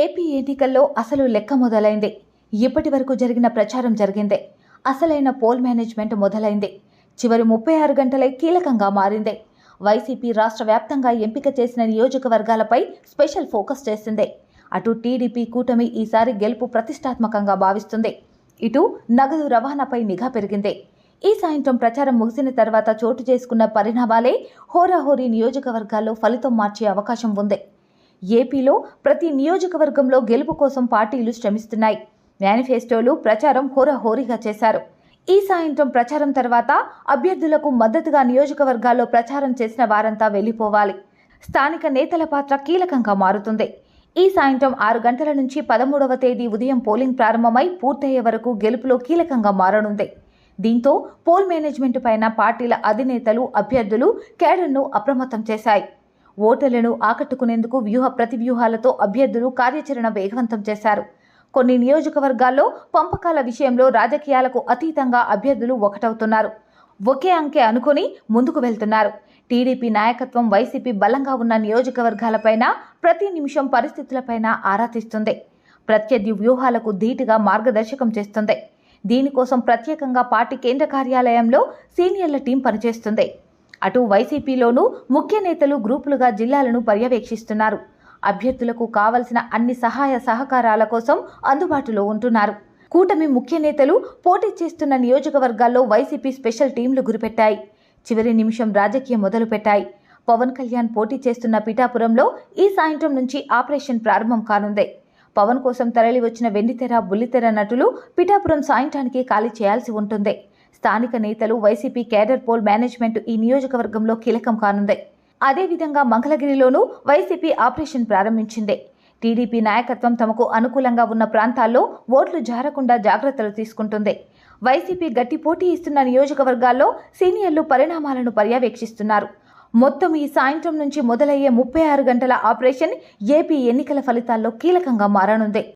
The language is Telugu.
ఏపీ ఎన్నికల్లో అసలు లెక్క మొదలైంది. ఇప్పటి వరకు జరిగిన ప్రచారం జరిగింది. అసలైన పోల్ మేనేజ్మెంట్ మొదలైంది. చివరి ముప్పై ఆరు గంటలే కీలకంగా మారింది. వైసీపీ రాష్ట్ర వ్యాప్తంగా ఎంపిక చేసిన నియోజకవర్గాలపై స్పెషల్ ఫోకస్ చేసింది. అటు టీడీపీ కూటమి ఈసారి గెలుపు ప్రతిష్టాత్మకంగా భావిస్తుంది. ఇటు నగదు రవాణాపై నిఘా పెరిగింది. ఈ సాయంత్రం ప్రచారం ముగిసిన తర్వాత చోటు చేసుకున్న పరిణామాలే హోరాహోరీ నియోజకవర్గాల్లో ఫలితం మార్చే అవకాశం ఉంది. ఏపీలో ప్రతి నియోజకవర్గంలో గెలుపు కోసం పార్టీలు శ్రమిస్తున్నాయి. మేనిఫెస్టోలు ప్రచారం హోరహోరీగా చేశారు. ఈ సాయంత్రం ప్రచారం తర్వాత అభ్యర్థులకు మద్దతుగా నియోజకవర్గాల్లో ప్రచారం చేసిన వారంతా వెళ్ళిపోవాలి. స్థానిక నేతల పాత్ర కీలకంగా మారుతుంది. ఈ సాయంత్రం ఆరు గంటల నుంచి పదమూడవ తేదీ ఉదయం పోలింగ్ ప్రారంభమై పూర్తయ్యే వరకు గెలుపులో కీలకంగా మారనుంది. దీంతో పోల్ మేనేజ్మెంట్ పైన పార్టీల అధినేతలు అభ్యర్థులు కేడర్ను అప్రమత్తం చేశాయి. ఓటర్లను ఆకట్టుకునేందుకు వ్యూహ ప్రతివ్యూహాలతో అభ్యర్థులు కార్యాచరణ వేగవంతం చేశారు. కొన్ని నియోజకవర్గాల్లో పంపకాల విషయంలో రాజకీయాలకు అతీతంగా అభ్యర్థులు ఒకటవుతున్నారు. ఒకే అంకె అనుకుని ముందుకు వెళ్తున్నారు. టీడీపీ నాయకత్వం వైసీపీ బలంగా ఉన్న నియోజకవర్గాలపైన ప్రతి నిమిషం పరిస్థితులపైన ఆరా తీస్తుంది. ప్రత్యర్థి వ్యూహాలకు ధీటుగా మార్గదర్శకం చేస్తుంది. దీనికోసం ప్రత్యేకంగా పార్టీ కేంద్ర కార్యాలయంలో సీనియర్ల టీం పనిచేస్తుంది. అటు వైసీపీలోనూ ముఖ్య నేతలు గ్రూపులుగా జిల్లాలను పర్యవేక్షిస్తున్నారు. అభ్యర్థులకు కావలసిన అన్ని సహాయ సహకారాల కోసం అందుబాటులో ఉంటున్నారు. కూటమి ముఖ్య నేతలు పోటీ చేస్తున్న నియోజకవర్గాల్లో వైసీపీ స్పెషల్ టీంలు గురిపెట్టాయి. చివరి నిమిషం రాజకీయం మొదలుపెట్టాయి. పవన్ కళ్యాణ్ పోటీ చేస్తున్న పిఠాపురంలో ఈ సాయంత్రం నుంచి ఆపరేషన్ ప్రారంభం కానుంది. పవన్ కోసం తరలి వచ్చిన వెండితెర బుల్లితెర నటులు పిఠాపురం సాయంత్రానికి ఖాళీ చేయాల్సి ఉంటుంది. స్థానిక నేతలు వైసీపీ కేడర్ పోల్ మేనేజ్మెంట్ ఈ నియోజకవర్గంలో కీలకం కానుంది. అదేవిధంగా మంగళగిరిలోనూ వైసీపీ ఆపరేషన్ ప్రారంభించింది. టీడీపీ నాయకత్వం తమకు అనుకూలంగా ఉన్న ప్రాంతాల్లో ఓట్లు జారకుండా జాగ్రత్తలు తీసుకుంటుంది. వైసీపీ గట్టి పోటీ ఇస్తున్న నియోజకవర్గాల్లో సీనియర్లు పరిణామాలను పర్యవేక్షిస్తున్నారు. మొత్తం ఈ సాయంత్రం నుంచి మొదలయ్యే ముప్పై ఆరు గంటల ఆపరేషన్ ఏపీ ఎన్నికల ఫలితాల్లో కీలకంగా మారనుంది.